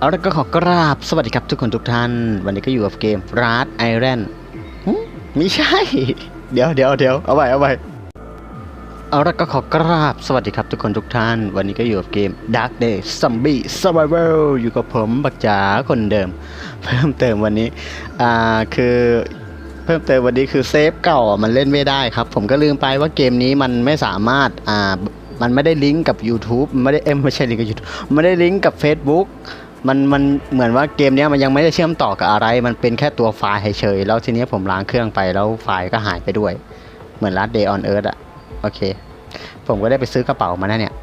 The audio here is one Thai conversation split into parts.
เอาละก็ขอกราบสวัสดีครับทุกคนทุกท่าน วันนี้ก็อยู่กับเกม r a d Iron หึไม่ใช่ เดี๋ยวเดี๋ยวเดี๋ยวเอาไว้เอาไว้เอาละก็ขอกราบสวัสดีครับทุกคนทุกท่าน วันนี้ก็อยู่กับเกม Dark Day Zombie Survival อยู่กับผมบักจ๋าคนเดิม เพิ่มเติมวันนี้อ่าคือเพิ่มเติมวันนี้คือเซฟเก่ามันเล่นไม่ได้ครับ ผมก็ลืมไปว่าเกมนี้มันไม่สามารถอ่ามันไม่ได้ลิงก์กับ YouTube ไม่ได้เอ็มไม่ใช่ลิงก์กับ YouTube ไม่ได้ลิงก์กับ Facebook มันมันเหมือนว่าเกมนี้มันยังไม่ได้เชื่อมต่อกับอะไร มันเป็นแค่ตัวไฟล์เฉยๆแล้วทีนี้ผมล้างเครื่องไปแล้วไฟล์ก็หายไปด้วย เหมือน Last Day on Earth อะโอเค ผมก็ได้ไปซื้อกระเป๋ามานะเนี่ย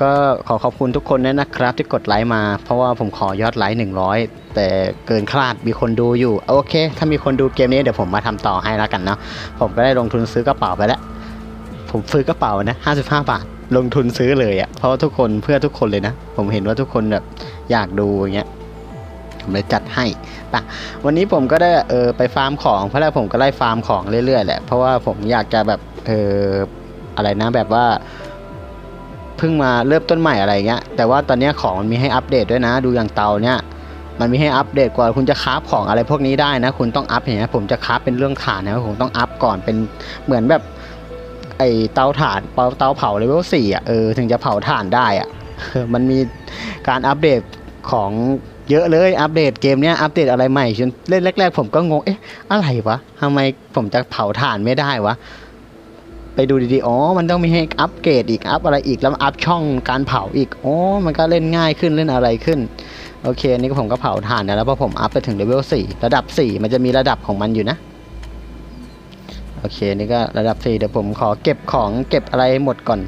ก็ขอขอบคุณทุกคนด้วยนะครับ ที่กดไลค์มา เพราะว่าผมขอยอดไลค์100 แต่เกินคาดมีคนดูอยู่โอเค ถ้ามีคนดูเกมนี้เดี๋ยวผมมาทำต่อให้แล้วกันเนาะผมก็ได้ลงทุนซื้อกระเป๋าไปแล้ว ผมซื้อกระเป๋านะ55 บาท ลงทุนซื้อเลยอะ่ะ เพราะว่าทุกคนเพื่อทุกคนเลยนะ ผมเห็นว่าทุกคนแบบอยากดูอย่างเงี้ย ผมเลยจัดให้ปะวันนี้ผมก็ได้เออไปฟาร์มของเพราะแรกผมก็ไล่ฟาร์มของเรื่อยๆแหละ เพราะว่าผมอยากจะแบบเอออะไรนะแบบว่าเพิ่งมาเริ่มต้นใหม่อะไรเงี้ย แต่ว่าตอนนี้ของมันมีให้อัปเดตด้วยนะ ดูอย่างเตาเนี่ยมันมีให้อัปเดตกว่าคุณจะคราฟของอะไรพวกนี้ได้นะ คุณต้องอัพอย่างเงี้ยผมจะคราฟเป็นเรื่องฐานนะผมต้องอัพก่อนเป็นเหมือนแบบ ไอเตาถ่านเตาเตาเผาเลเวลสี่อะเออถึงจะเผาถ่านได้อะมันมีการอัปเดตของเยอะเลยอัปเดตเกมเนี้ยอัปเดตอะไรใหม่จนเล่นแรก ๆ ผมก็งงเอ๊ะอะไรวะทำไมผมจะเผาถ่านไม่ได้วะไปดูดีๆอ๋อมันต้องมีให้อัปเกรดอีกอัพอะไรอีกแล้วอัพช่องการเผาอีกอ๋อมันก็เล่นง่ายขึ้นเล่นอะไรขึ้นโอเคอันนี่ก็ผมก็เผาถ่านนะแล้วพอผมอัพไปถึงเลเวล4ระดับ 4 มันจะมีระดับของมันอยู่นะ โอเคนี่ก็ระดับ4เดี๋ยวผมขอเก็บของเก็บอะไรหมดก่อน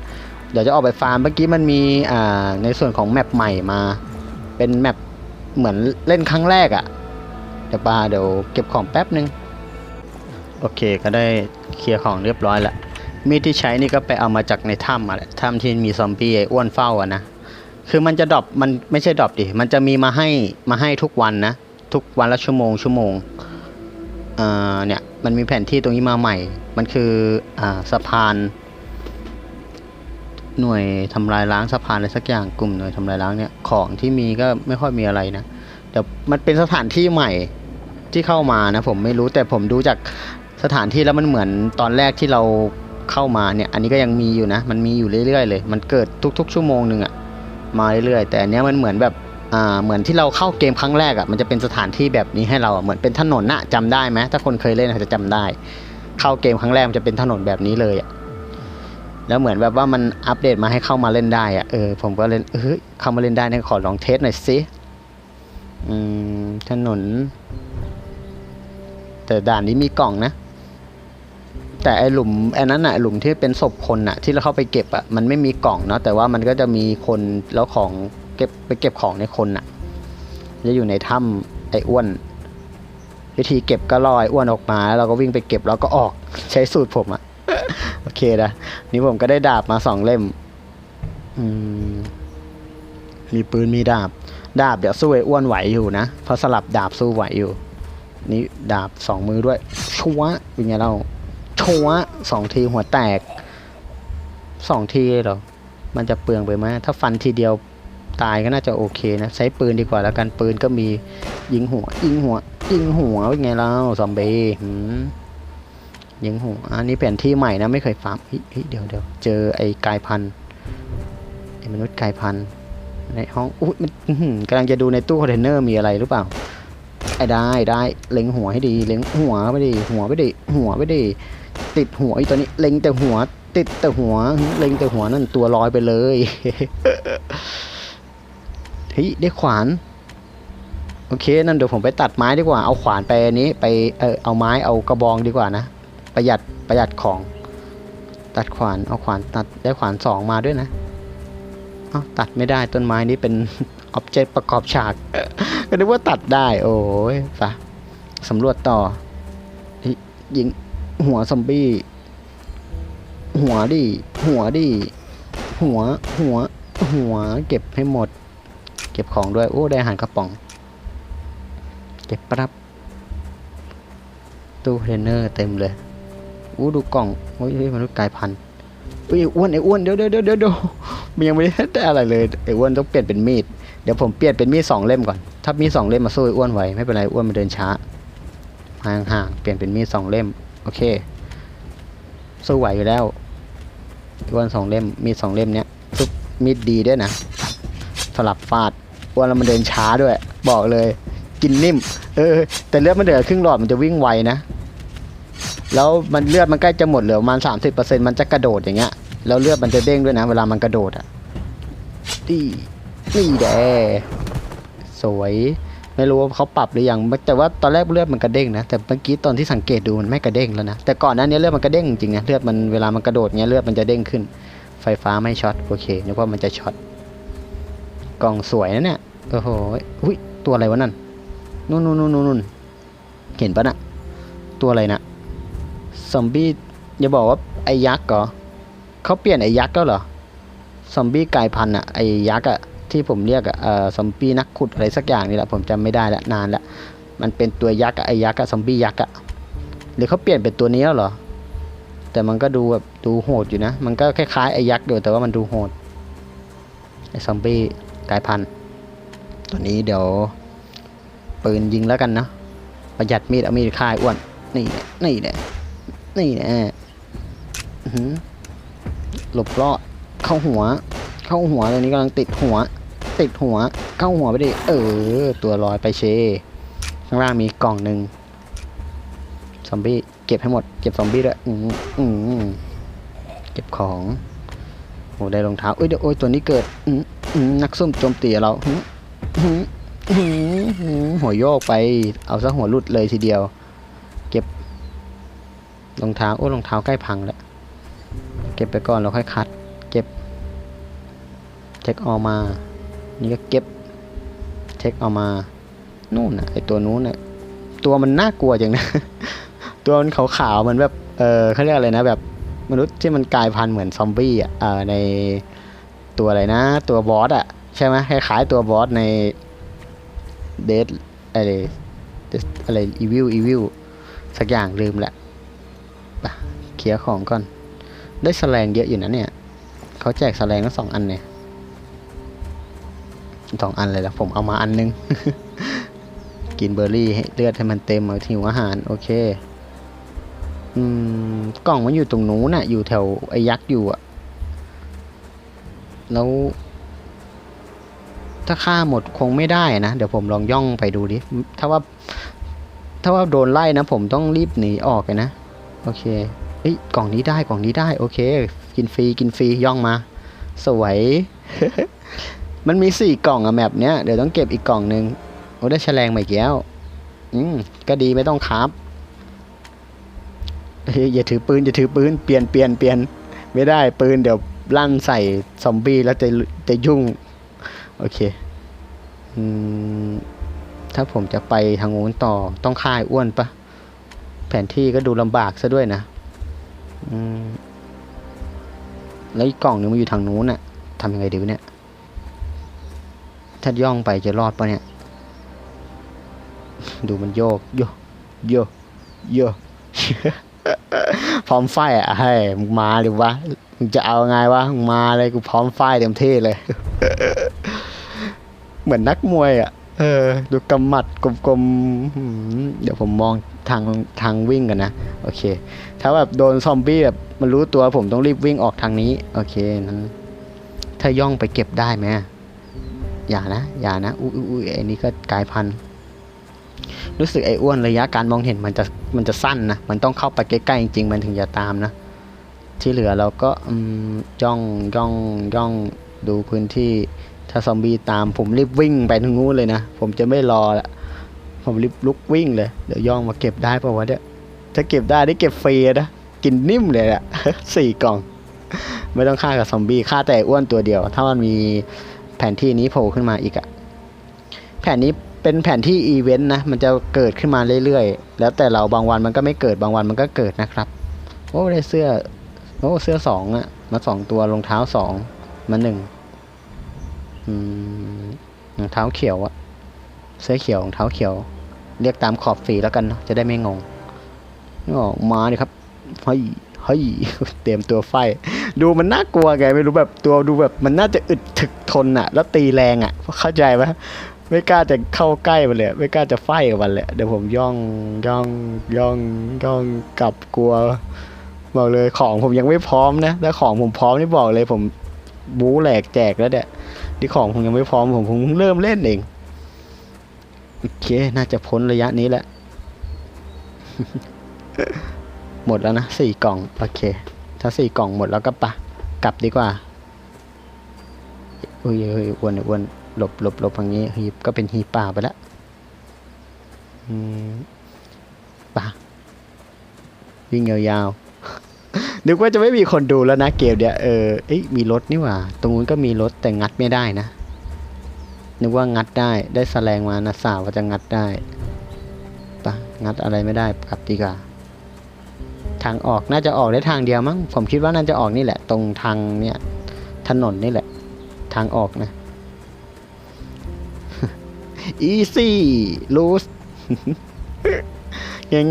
เดี๋ยวจะออกไปฟาร์มเมื่อกี้มันมีอ่าในส่วนของแมปใหม่มา เป็นแมปเหมือนเล่นครั้งแรกอะ่ะเดี๋ยวปาเดี๋ยวเก็บของแป๊บนึงโอเคก็ได้เคลียร์ของเรียบร้อยแล้วมีดที่ใช้นี่ก็ไปเอามาจากในถ้ำมาแหละถ้ำที่มีซอมบี้ไอ้อ้วนเฝ้าอะนะคือมันจะดรอปมันไม่ใช่ดรอปดิมันจะมีมาให้มาให้ทุกวันนะ ทุกวันละชั่วโมงชั่วโมงเอ่อเนี่ย มันมีแผนที่ตรงนี้มาใหม่ มันคืออ่าสะพาน หน่วยทำลายล้างสะพานอะไรสักอย่างกลุ่มหน่วยทำลายล้างเนี่ยของที่มีก็ไม่ค่อยมีอะไรนะเดี๋ยวมันเป็นสถานที่ใหม่ที่เข้ามานะผมไม่รู้แต่ผมดูจากสถานที่แล้วมันเหมือนตอนแรกที่เราเข้ามาเนี่ย อันนี้ก็ยังมีอยู่นะ มันมีอยู่เรื่อยๆเลย มันเกิดทุก ๆ ชั่วโมงหนึ่งอะมาเรื่อยๆแต่อันเนี้ยมันเหมือนแบบ เหมือนที่เราเข้าเกมครั้งแรกอะ่ะมันจะเป็นสถานที่แบบนี้ให้เราเหมือนเป็นถนนน่ะจำได้ไหมถ้าคนเคยเล่นอาจจะจำได้ เข้าเกมครั้งแรกมันจะเป็นถนนแบบนี้เลยอะ่ะแล้วเหมือนแบบว่ามันอัปเดตมาให้เข้ามาเล่นได้อะ่ะเออผมก็เล่นเออเข้ามาเล่นได้เนี่ยขอลองเทสหน่อยสิอืมถนน แต่ด่านนี้มีกล่องนะ แต่ไอหลุมไอันนั้นอะหลุมที่เป็นศพคนอะที่เราเข้าไปเก็บอะมันไม่มีกล่องเนาะแต่ว่ามันก็จะมีคนแล้วของ เก็บไปเก็บของในคนอะจะอยู่ในถ้ำไอ้อ้วน วิธีเก็บก็ลอยอ้วนออกมาแล้วเราก็วิ่งไปเก็บแล้วก็ออกใช้สูตรผมอะโอเคนะนี่ผมก็ได้ดาบมาสองเล่ม อืม มีปืนมีดาบ ดาบเดี๋ยวสู้ไอ้อ้วนไหวอยู่นะเพราะสลับดาบสู้ไหวอยู่ นี่ดาบสองมือด้วยชัวเป็นไงเราชัวสองทีหัวแตกสองทีเลยเหรอมันจะเปลืองไปไหมถ้าฟันทีเดียว ตายก็น่าจะโอเคนะ ใช้ปืนดีกว่าแล้วกันปืนก็มียิงหัว ยิงหัว ยิงหัวเป็นไงเราซอมบี้หืมยิงหัวอันนี้แผนที่ใหม่นะไม่เคยฟาร์มเฮ้ยเดี๋ยวเดี๋ยวเจอไอ้กายพันธุ์ไอ้มนุษย์กายพันธุ์ในห้องอุ้ยมันกำลังจะดูในตู้คอนเทนเนอร์มีอะไรหรือเปล่าไอ้ได้ได้เล็งหัวให้ดี เล็งหัวไปดิหัวไปดิหัวไปดิติดหัวไอ้ตัวนี้เล็งแต่หัวติดแต่หัว เล็งแต่หัวนั่นตัวลอยไปเลย เฮ้ยได้ขวาน โอเคนั่นเดี๋ยวผมไปตัดไม้ดีกว่า เอาขวานไปอันนี้ไปเออเอาไม้เอากระบองดีกว่านะ ประหยัดประหยัดของ ตัดขวานเอาขวานตัดได้ขวานสองมาด้วยนะเอาตัดไม่ได้ต้นไม้นี้เป็นอ็อบเจกต์ประกอบฉากก็นึกว่าตัดได้ โอ้ยปะสำรวจต่อฮ้ยยิงหัวซอมบี้ หัวดิ หัวดิ หัว หัว หัว เก็บให้หมด ก็บของด้วยโอ้ได้อาหารกระป๋อง เก็บปั๊บตู้เทรนเนอร์เต็มเลยอู้ดูกล่องโอ้ยมนุษย์กายพันธุ์เอ้ยไอ้อ้วนไอ้อ้วนเดี๋ยวเดี๋ยวเดี๋ยวเดี๋ยวมันยังไม่ได้ได้อะไรเลยไอ้อ้วนต้องเปลี่ยนเป็นมีดเดี๋ยวผมเปลี่ยนเป็นมีดสองเล่มก่อน ถ้ามีดสองเล่มมาสู้ไอ้อ้วนไหวไม่เป็นไรอ้วนมันเดินช้าห่างๆเปลี่ยนเป็นมีดสองเล่มโอเคสู้ไหวอยู่แล้วอ้วนสองเล่มมีดสองเล่มเนี้ยซุปมีดดีด้วยนะสลับฟาด วนล้วมันเดินช้าด้วย บอกเลย กินนิ่ม เออ แต่เลือดมันเดือดครึ่งหลอดมันจะวิ่งไวนะ แล้วมันเลือดมันใกล้จะหมดเหลือประมาณสามสิบเปอร์เซ็นต์มันจะกระโดดอย่างเงี้ย แล้วเลือดมันจะเด้งด้วยนะ เวลามันกระโดดอะนี่นี่แดสวย ไม่รู้ว่าเขาปรับหรือยัง แต่ว่าตอนแรกเลือดมันกระเด้งนะ แต่เมื่อกี้ตอนที่สังเกตดูมันไม่กระเด้งแล้วนะ แต่ก่อนหน้านี้ยเลือดมันกระเด้งจริงนะ เลือดมันเวลามันกระโดดเงี้ยเลือดมันจะเด้งขึ้น ไฟฟ้าไม่ช็อต โอเคนึกว่ามันจะช็อต กล่องสวยนะเนี่ยโอ้โหอุ้ยตัวอะไรวะนั่นนู่นนู่นนู่นนู่นเห็นปะน่ะตัวอะไรนะซอมบี้อย่าบอกว่าไอ้ยักษ์เหรอเขาเปลี่ยนไอ้ยักษ์แล้วเหรอซอมบี้กลายพันธุ์อะไอ้ยักษ์อะที่ผมเรียกอะเอ่อซอมบี้นักขุดอะไรสักอย่างนี่แหละผมจำไม่ได้ละนานละมันเป็นตัวยักษ์อะไอ้ยักษ์อะซอมบี้ยักษ์อะหรือเขาเปลี่ยนเป็นตัวนี้แล้วเหรอแต่มันก็ดูแบบดูโหดอยู่นะ มันก็คล้ายๆไอ้ยักษ์อยู่แต่ว่ามันดูโหดไอ้ซอมบี้ กายพันธุ์ตัวนี้เดี๋ยว ปืนยิงแล้วกันนะประหยัดมีดเอามีดฆ่าไอ้วน นี่แหละนี่แหละนี่แหละหือหลบรอดเข้าหัว เข้าหัวตอนนี้กำลังติดหัว ติดหัว เข้าหัวไปดิ เออ ตัวลอยไปเช ข้างล่างมีกล่องหนึ่งซอมบี้เก็บให้หมด เก็บซอมบี้ด้วยอืมอืมเก็บของโอ้ได้รองเท้าเอ้ยเดี๋ยวโอ้ยตัวนี้เกิดอืมอืม นักซุ่มโจมตีเราหัวโยกไป เอาซะหัวหลุดเลยทีเดียว เก็บรองเท้าโอ้รองเท้าใกล้พังแล้ว เก็บไปก่อนแล้วค่อยคัด เก็บเช็คออกมา นี่ก็เก็บเช็คออกมา นู่นนะไอตัวนู้นน่ะตัวมันน่ากลัวจังนะ ตัวมันขาวๆเหมือนแบบ เออเขาเรียกอะไรนะ แบบมนุษย์ที่มันกลายพันธุ์เหมือนซอมบี้อะใน ตัวอะไรนะ ตัวบอสอะใช่ไหมคล้ายๆตัวบอสในเดดอะไรอะไรอีวิลอีวิลสักอย่างลืมละไปเคลียร์ของก่อน ได้แสลงเยอะอยู่นะเนี่ยเขาแจกแสลงทั้งสองอันเนี่ยสองอันเลยละผมเอามาอันนึง กินเบอร์รี่ให้เลือดให้มันเต็มเอาหิวอาหาร โอเค อืม กล่องมันอยู่ตรงนู้นน่ะ อยู่แถวไอ้ยักษ์อยู่อะ แล้ว ถ้าฆ่าหมดคงไม่ได้นะ เดี๋ยวผมลองย่องไปดูดิ ถ้าว่า ถ้าว่าโดนไล่นะ ผมต้องรีบหนีออกเลยนะ โอเคเฮ้ยกล่องนี้ได้กล่องนี้ได้ โอเค กินฟรีกินฟรีย่องมา สวย มันมีสี่กล่องอะแมปเนี้ยเดี๋ยวต้องเก็บอีกกล่องหนึ่งโอ้ได้แฉลงใหม่แก้ว อืม ก็ดีไม่ต้องครับเฮ้ยอย่าถือปืนอย่าถือปืนเปลี่ยนเปลี่ยนเปลี่ยนไม่ได้ปืนเดี๋ยว ลั่นใส่ซอมบี้แล้วจะจะยุ่ง โอเคอืมถ้าผมจะไปทางโน้นต่อต้องค่ายอ้วนปะแผนที่ก็ดูลำบากซะด้วยนะอืมแล้วอีกกล่องนึงมันอยู่ทางนู้นน่ะทำยังไงดีวะเนี่ย ถ้าย่องไปจะรอดปะเนี่ย ดูมันโยก โยกโยกโยก พร้อมไฟอะให้มึงมาดิวะมึงจะเอาไงวะมึงมาเลยกูพร้อมไฟเต็มที่เลย เหมือนนักมวยอะเออ ดูกำหมัดกลมๆเดี๋ยวผมมองทางทางวิ่งกันนะ โอเค ถ้าแบบโดนซอมบี้แบบมันรู้ตัวผมต้องรีบวิ่งออกทางนี้ โอเคนั้นถ้าย่องไปเก็บได้ไหมอย่านะ อย่านะ อุ้ยอุ้ยอุ้ยไอ้นี่ก็กลายพันธุ์ รู้สึกไอ้อ้วนระยะการมองเห็นมันจะมันจะสั้นนะ มันต้องเข้าไปใกล้ๆจริงๆมันถึงจะตามนะ ที่เหลือเราก็ย่องย่องย่องดูพื้นที่ถ้าซอมบี้ตามผมรีบวิ่งไปทางนู้นเลยนะ ผมจะไม่รอละผมรีบลุกวิ่งเลย เดี๋ยวย่องมาเก็บได้ป่าวะเนี่ยถ้าเก็บได้ได้เก็บฟรีนะกินนิ่มเลยอะสี่กล่อง ไม่ต้องฆ่ากับซอมบี้ฆ่าแต่อ้วนตัวเดียว ถ้ามันมีแผนที่นี้โผล่ขึ้นมาอีกอะแผนนี้ เป็นแผนที่อีเวนต์นะ มันจะเกิดขึ้นมาเรื่อยๆ แล้วแต่เราบางวันมันก็ไม่เกิดบางวันมันก็เกิดนะครับ โอ้ได้เสื้อ โอ้เสื้อสองอะมาสองตัวรองเท้าสองมาหนึ่งอืมรองเท้าเขียวอะเสื้อเขียวรองเท้าเขียว เรียกตามขอบฝีแล้วกันเนอะจะได้ไม่งงออกมาดิครับเฮ้ยเฮ้ยเตรียมตัวไฟ ดูมันน่ากลัวไงไม่รู้แบบตัวดูแบบมันน่าจะอึดถึกทนอะแล้วตีแรงอะเข้าใจไหม ไม่กล้าจะเข้าใกล้มันเลย ไม่กล้าจะไฟกับมันเลยเดี๋ยวผมย่องย่องย่องย่องกลับกลัวบอกเลยของผมยังไม่พร้อมนะถ้าของผมพร้อมนี่บอกเลย ผมบู๊แหลกแจกแล้วเนี่ยที่ของผมยังไม่พร้อมผมผมเริ่มเล่นเองโอเค น่าจะพ้นระยะนี้แหละ หมดแล้วนะสี่กล่องโอเค ถ้าสี่กล่องหมดแล้วก็ปะกลับดีกว่าอุ้ยเฮ้ยอ้วนอ้วน หลบหลบหลบอย่างนี้ฮีบก็เป็นฮีบป่าไปแล้วอืมปวิ่งยาวๆ นึกว่าจะไม่มีคนดูแล้วนะเกมเนี้ยเออเอ้ยมีรถนี่หว่า ตรงนู้นก็มีรถแต่งัดไม่ได้นะ นึกว่างัดได้ได้แสลงมานะสาวว่าจะงัดได้ปะงัดอะไรไม่ได้กลับดีกว่าทางออกน่าจะออกได้ทางเดียวมั้งผมคิดว่าน่าจะออกนี่แหละ ตรงทางเนี่ยถนนนี่แหละ ทางออกนะ easy lose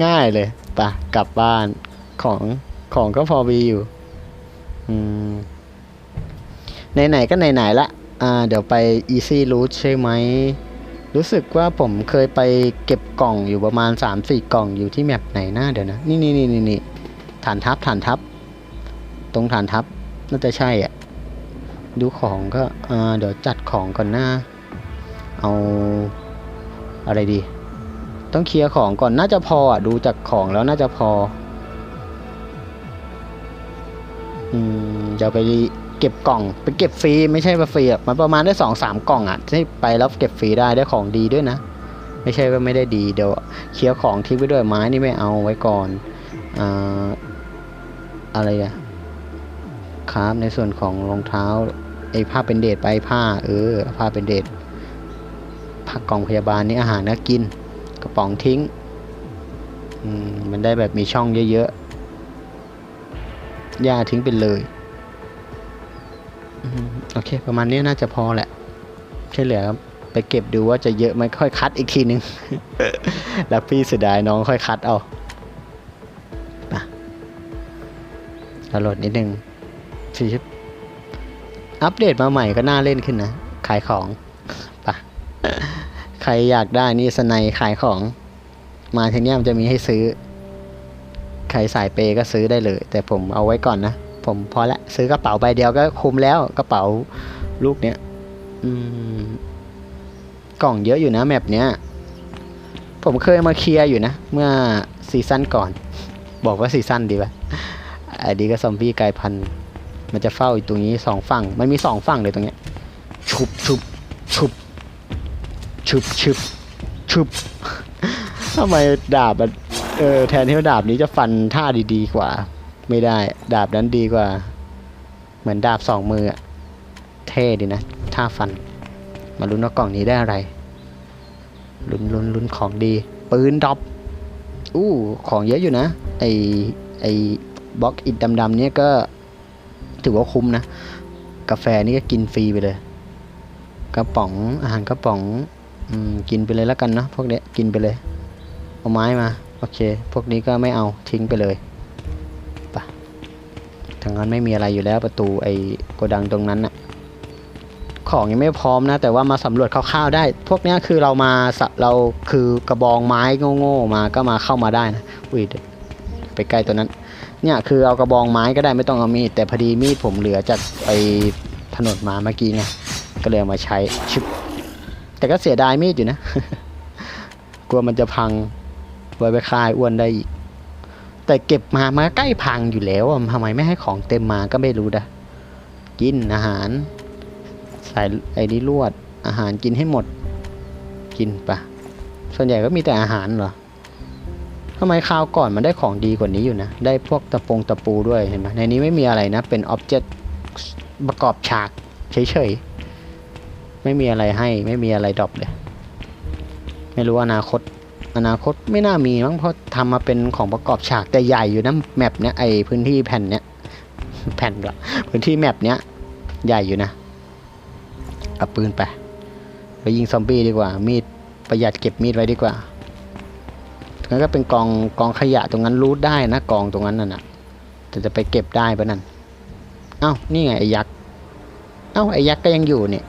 ง่ายๆเลยปะกลับบ้านของของก็พอมีอยู่ อืม ไหนๆก็ไหนๆละ อ่า เดี๋ยวไป easy route ใช่ไหม รู้สึกว่าผมเคยไปเก็บกล่องอยู่ประมาณ 3-4 กล่องอยู่ที่แมปไหนหนะเดี๋ยวนะ นี่นี่นี่นี่นี่ฐานทัพฐานทัพ ตรงฐานทัพ น่าจะใช่อะ ดูของก็ อ่า เดี๋ยวจัดของก่อนหน้า เอาอะไรดี ต้องเคลียร์ของก่อนน่าจะพออะดูจากของแล้วน่าจะพอ อืมเดี๋ยวไปเก็บกล่องไปเก็บฟรีไม่ใช่ฟรีอะมันประมาณได้สองสามกล่องอะที่ไปแล้วเก็บฟรีได้ได้ของดีด้วยนะ ไม่ใช่ว่าไม่ได้ดีเดี๋ยวเคลียร์ของทิ้งไว้ด้วยไม้นี่ไม่เอาไว้ก่อนอ่าอะไรอะครับในส่วนของรองเท้าไอ้ผ้าเป็นเดทไปผ้า เออผ้าเป็นเดท ผักกล่องพยาบาลนี่อาหารนะกินกระป๋องทิ้งมมันได้แบบมีช่องเยอะๆหญ้าทิ้งไปเลยอโอเค ประมาณนี้น่าจะพอแหละใช่เหลือไปเก็บดูว่าจะเยอะไหมค่อยคัดอีกทีนึง แล้วพี่เสียดายน้องค่อยคัดเอาไปดาวน์โหลดนิดนึงชิบอัปเดตมาใหม่ก็น่าเล่นขึ้นนะ ขายของ รอยากได้นี่สไนขายของ มาทีเนี้ยมันจะมีให้ซื้อ ใครสายเปย์ก็ซื้อได้เลย แต่ผมเอาไว้ก่อนนะ ผมพอละซื้อกระเป๋าใบเดียวก็คุ้มแล้วกระเป๋าลูกเนี้ยกล่องเยอะอยู่นะแมปเนี้ย ผมเคยมาเคลียร์อยู่นะ เมื่อซีซั่นก่อน บอกว่าซีซั่นดีป่ะไอ้ดีก็ซอมบี้กลายพันธุ์มันจะเฝ้าอยู่ตรงนี้สองฝั่ง มันมีสองฝั่งเลยตรงเนี้ย ชุบชุบชุบ ชุบชุบชุบทำไมดาบมันเออแทนที่ว่าดาบนี้จะฟันท่าดีๆกว่า ไม่ได้ ดาบนั้นดีกว่า เหมือนดาบสองมืออะเท่ดีนะท่าฟัน มาลุ้นว่ากล่องนี้ได้อะไรลุ้นลุ้นลุ้นของดี ปืนดรอปอู้ของเยอะอยู่นะ ไอไอบล็อกอิดดำๆเนี่ยก็ถือว่าคุ้มนะ กาแฟนี่ก็กินฟรีไปเลย กระป๋องอาหารกระป๋อง อืมกินไปเลยแล้วกันนะพวกเนี้ยกินไปเลย เอาไม้มา โอเค พวกนี้ก็ไม่เอาทิ้งไปเลยปะทางนั้นไม่มีอะไรอยู่แล้วประตูไอ้โกดังตรงนั้นน่ะของยังไม่พร้อมนะ แต่ว่ามาสำรวจคร่าวๆได้ พวกนี้คือเรามาเราคือกระบองไม้โง่ๆมาก็มาเข้ามาได้นะอุ้ยไปใกล้ตัวนั้น เนี่ยคือเอากระบองไม้ก็ได้ไม่ต้องเอามีดแต่พอดีมีดผมเหลือจากไปถนนมาเมื่อกี้ไงก็เลยเอามาใช้ชึบ แต่ก็เสียดายมีดอยู่นะ กลัวมันจะพังไว้ไปคายอ้วนได้อีก แต่เก็บมามาใกล้พังอยู่แล้วทำไมไม่ให้ของเต็มมาก็ไม่รู้นะกินอาหารใส่ไอ้นี่ลวด อาหารกินให้หมด กินปะส่วนใหญ่ก็มีแต่อาหารเหรอทำไมคราวก่อนมันได้ของดีกว่านี้อยู่นะ ได้พวกตะปงตะปูด้วยเห็นไหมในนี้ไม่มีอะไรนะ เป็นอ็อบเจกต์ประกอบฉากเฉยๆ ไม่มีอะไรให้ไม่มีอะไรดรอปเลย ไม่รู้อนาคต อนาคตไม่น่ามีมั้งเพราะทำมาเป็นของประกอบฉากแต่ใหญ่อยู่นะแมปเนี้ยไอพื้นที่แผ่นเนี้ยแผ่นละพื้นที่แมปเนี้ยใหญ่อยู่นะเอาปืนไปไปยิงซอมบี้ดีกว่า มีดประหยัดเก็บมีดไว้ดีกว่างั้นก็เป็นกองกองขยะตรงนั้นรูดได้นะกองตรงนั้นน่ะนะแต่จะไปเก็บได้ปะนั่นเอ้านี่ไงไอ้ยักษ์เอ้าไอ้ยักษ์ก็ยังอยู่เนี่ย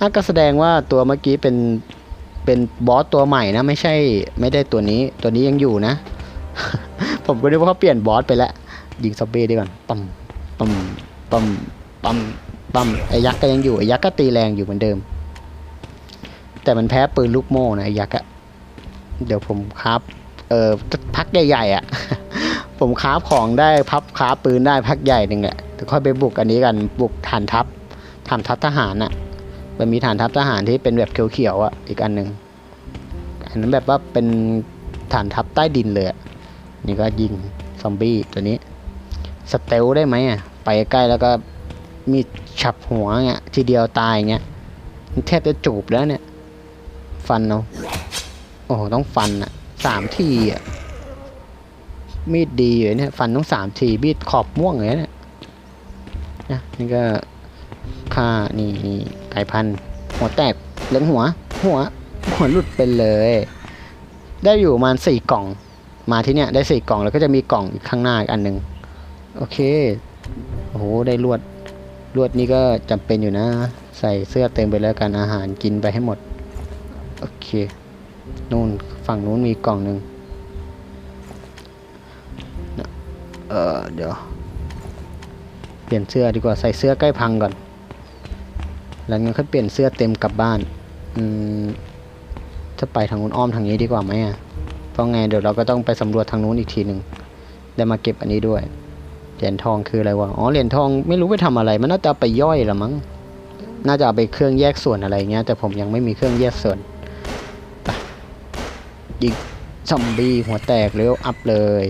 อะก็แสดงว่าตัวเมื่อกี้เป็นเป็นบอสตัวใหม่นะ ไม่ใช่ไม่ได้ตัวนี้ตัวนี้ยังอยู่นะ ผมก็นึกว่าเขาเปลี่ยนบอสไปแล้ว ยิงซอมบี้ดีก่อนปั๊มปั๊มปั๊มปั๊มปั๊มไอ้ยักษ์ก็ยังอยู่ไอ้ยักษ์ก็ตีแรงอยู่เหมือนเดิม แต่มันแพ้ปืนลูกโม่นะไอ้ยักษ์อะเดี๋ยวผมครับเออพักใหญ่ๆอะผมค้าบของได้พับค้าบปืนได้พักใหญ่หนึ่งแหละเดี๋ยวค่อยไปบุกอันนี้กันบุกฐานทัพฐานทัพทหารน่ะ มันมีฐานทัพทหารที่เป็นแบบเขียวๆอะอีกอันหนึ่งอันนั้นแบบว่าเป็นฐานทัพใต้ดินเลยอะนี่ก็ยิงซอมบี้ตัวนี้สเตลได้ไหมอะไปใกล้แล้วก็มีฉับหัวเงี้ยทีเดียวตายเงี้ยแทบจะจูบแล้วเนี่ย ฟันเอาะโอ้โหต้องฟันอะสามทีอะมีดดีอยู่เนี่ยฟันต้องสามทีมีดขอบม่วงเลยเนี่ยนะนี่ก็ ค่านี่นี่ไก่พันหัวแตกเลี้ยงหัว หัว หัวหลุดไปเลย ได้อยู่ประมาณสี่กล่อง มาที่เนี่ยได้สี่กล่องแล้วก็จะมีกล่องอีกข้างหน้าอีกอันหนึ่งโอเคโอ้โหได้ลวดลวดนี้ก็จำเป็นอยู่นะ ใส่เสื้อเต็มไปแล้วกันอาหารกินไปให้หมดโอเคนู่นฝั่งนู้นมีกล่องหนึ่งเออเดี๋ยว เปลี่ยนเสื้อดีกว่าใส่เสื้อใกล้พังก่อน แล้วงั้นค่อยเปลี่ยนเสื้อเต็มกลับบ้าน อืมจะไปทางนู้นอ้อมทางนี้ดีกว่าไหมอะ เพราะไงเดี๋ยวเราก็ต้องไปสำรวจทางนู้นอีกทีหนึ่งได้มาเก็บอันนี้ด้วย เหรียญทองคืออะไรวะ อ๋อ เหรียญทองไม่รู้ไปทำอะไร มันน่าจะไปย่อยละมั้ง น่าจะเอาไปเครื่องแยกส่วนอะไรเงี้ย แต่ผมยังไม่มีเครื่องแยกส่วนยิงซอมบี้หัวแตกเร็วอัพเลย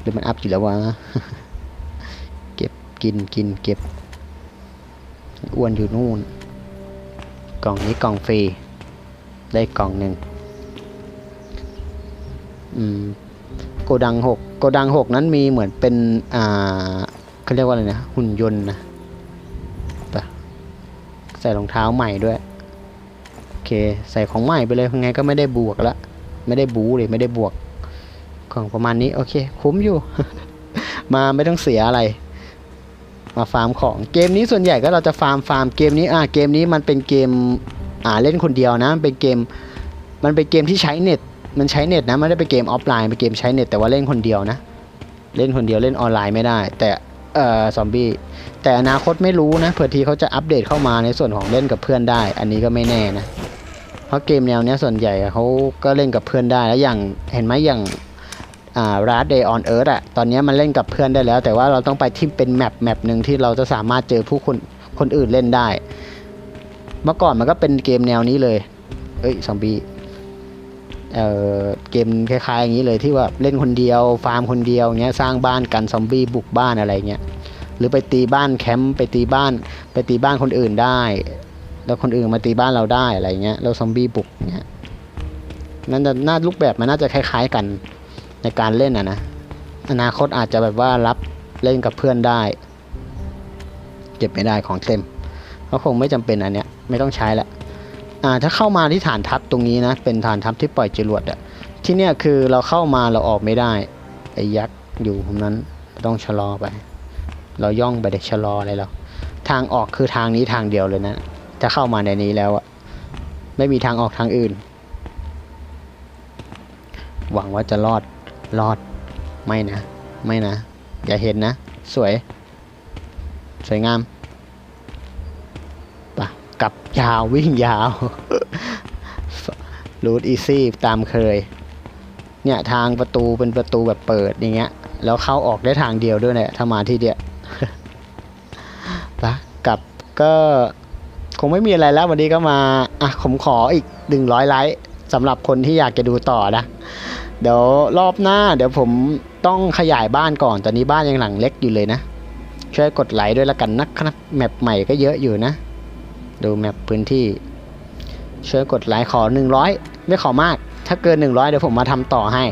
หรือมันอัพอยู่แล้ววะ เก็บกินกินเก็บ อ้วนอยู่นู่น กล่องนี้กล่องฟรี ได้กล่องหนึ่งอืมโกดังหกโกดังหกนั้นมีเหมือนเป็น อ่าเขาเรียกว่าอะไรนะ หุ่นยนต์นะปะใส่รองเท้าใหม่ด้วย โอเค ใส่ของใหม่ไปเลยยังไงก็ไม่ได้บวกละ ไม่ได้บูเลยไม่ได้บวก ของประมาณนี้ โอเค คุ้มอยู่ มาไม่ต้องเสียอะไร มาฟาร์มของเกมนี้ส่วนใหญ่ก็เราจะฟาร์มฟาร์มเกมนี้อ่าเกมนี้มันเป็นเกมอ่าเล่นคนเดียวนะเป็นเกมมันเป็นเกมที่ใช้เน็ตมันใช้เน็ตนะไม่ได้เป็นเกมออฟไลน์เป็นเกมใช้เน็ตแต่ว่าเล่นคนเดียวนะ เล่นคนเดียวเล่นออนไลน์ไม่ได้ แต่เอ่อซอมบี้แต่อนาคตไม่รู้นะเผื่อทีเขาจะอัปเดตเข้ามาในส่วนของเล่นกับเพื่อนได้ อันนี้ก็ไม่แน่นะเพราะเกมแนวเนี้ยส่วนใหญ่เขาก็เล่นกับเพื่อนได้แล้วอย่างเห็นไหมอย่าง อ่า Last Day on Earth อะตอนนี้มันเล่นกับเพื่อนได้แล้ว แต่ว่าเราต้องไปที่เป็นแมปแมปหนึ่งที่เราจะสามารถเจอผู้คนคนอื่นเล่นได้ เมื่อก่อนมันก็เป็นเกมแนวนี้เลย เอ้ยซอมบี้เอ่อเกมคล้ายๆอย่างนี้เลยที่ว่าเล่นคนเดียวฟาร์มคนเดียวเงี้ยสร้างบ้านกันซอมบี้บุกบ้านอะไรเงี้ยหรือไปตีบ้านแคมป์ไปตีบ้านไปตีบ้านคนอื่นได้ แล้วคนอื่นมาตีบ้านเราได้อะไรเงี้ยแล้วซอมบี้บุกเงี้ยนั่นจะน่ารูปแบบมันน่าจะคล้าย ๆกัน ในการเล่นอะนะอนาคตอาจจะแบบว่ารับเล่นกับเพื่อนได้ เก็บไม่ได้ของเต็มก็คงไม่จำเป็นอันเนี้ยไม่ต้องใช้ละอ่าถ้าเข้ามาที่ฐานทัพตรงนี้นะ เป็นฐานทัพที่ปล่อยจรวดอะที่เนี้ยคือเราเข้ามาเราออกไม่ได้ไอ้ยักษ์อยู่ตรงนั้นต้องชะลอไป เราย่องไปเด็กชะลออะไรเราทางออกคือทางนี้ทางเดียวเลยนะถ้าเข้ามาในนี้แล้วอะไม่มีทางออกทางอื่น หวังว่าจะรอด รอด ไม่นะ ไม่นะ อย่าเห็นนะ สวย สวยงามปะกลับยาววิ่งยาวรูทอีซี่ตามเคย เนี่ยทางประตูเป็นประตูแบบเปิดอย่างเงี้ย แล้วเข้าออกได้ทางเดียวด้วยเนี่ยถ้ามาที่เดียวปะกลับก็คงไม่มีอะไรแล้ววันนี้ก็มา อะผมขออีกหนึ่งร้อยไลค์สำหรับคนที่อยากจะดูต่อนะ เดี๋ยวรอบหน้า เดี๋ยวผมต้องขยายบ้านก่อน ตอนนี้บ้านยังหลังเล็กอยู่เลยนะ ช่วยกดไลค์ด้วยละกันนะครับแมปใหม่ก็เยอะอยู่นะ ดูแมปพื้นที่ ช่วยกดไลค์ขอหนึ่งร้อยไม่ขอมาก ถ้าเกินหนึ่งร้อยเดี๋ยวผมมาทำต่อให้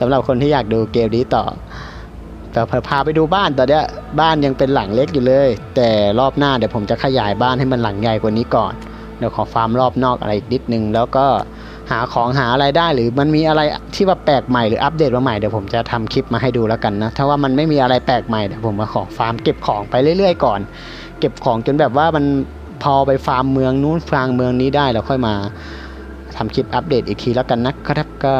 สำหรับคนที่อยากดูเกมนี้ต่อแต่พาไปดูบ้านตอนเนี้ยบ้านยังเป็นหลังเล็กอยู่เลย แต่รอบหน้าเดี๋ยวผมจะขยายบ้านให้มันหลังใหญ่กว่านี้ก่อนเดี๋ยวขอฟาร์มรอบนอกอะไรอีกนิดนึงแล้วก็ หาของหาอะไรได้ หรือมันมีอะไรที่ว่าแปลกใหม่หรืออัปเดตมาใหม่เดี๋ยวผมจะทำคลิปมาให้ดูแล้วกันนะถ้าว่ามันไม่มีอะไรแปลกใหม่เดี๋ยวผมมาขอฟาร์มเก็บของไปเรื่อย ๆ ก่อน เก็บของจนแบบว่ามันพอไปฟาร์มเมืองนู้นฟาร์มเมืองนี้ได้แล้วค่อยมาทำคลิปอัปเดตอีกทีแล้วกันนะครับก็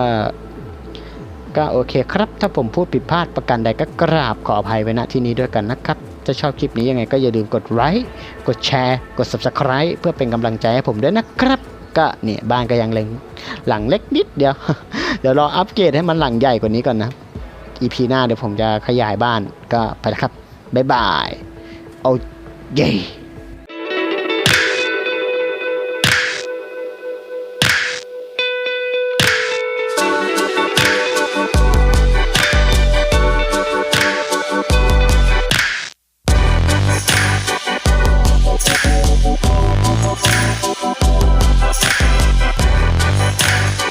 ก็โอเคครับ ถ้าผมพูดผิดพลาดประการใดก็กราบขออภัยไว้ณที่นี้ด้วยกันนะครับถ้าชอบคลิปนี้ยังไงก็อย่าลืมกดไลค์กดแชร์ กด subscribe เพื่อเป็นกำลังใจให้ผมด้วยนะครับ ก็เนี่ยบ้านก็ยังเล็งหลังเล็กนิดเดียว เดี๋ยวรออัปเกรดให้มันหลังใหญ่กว่านี้ก่อนนะอีพีหน้าเดี๋ยวผมจะขยายบ้านก็ไปนะครับ บ๊ายบาย โอเย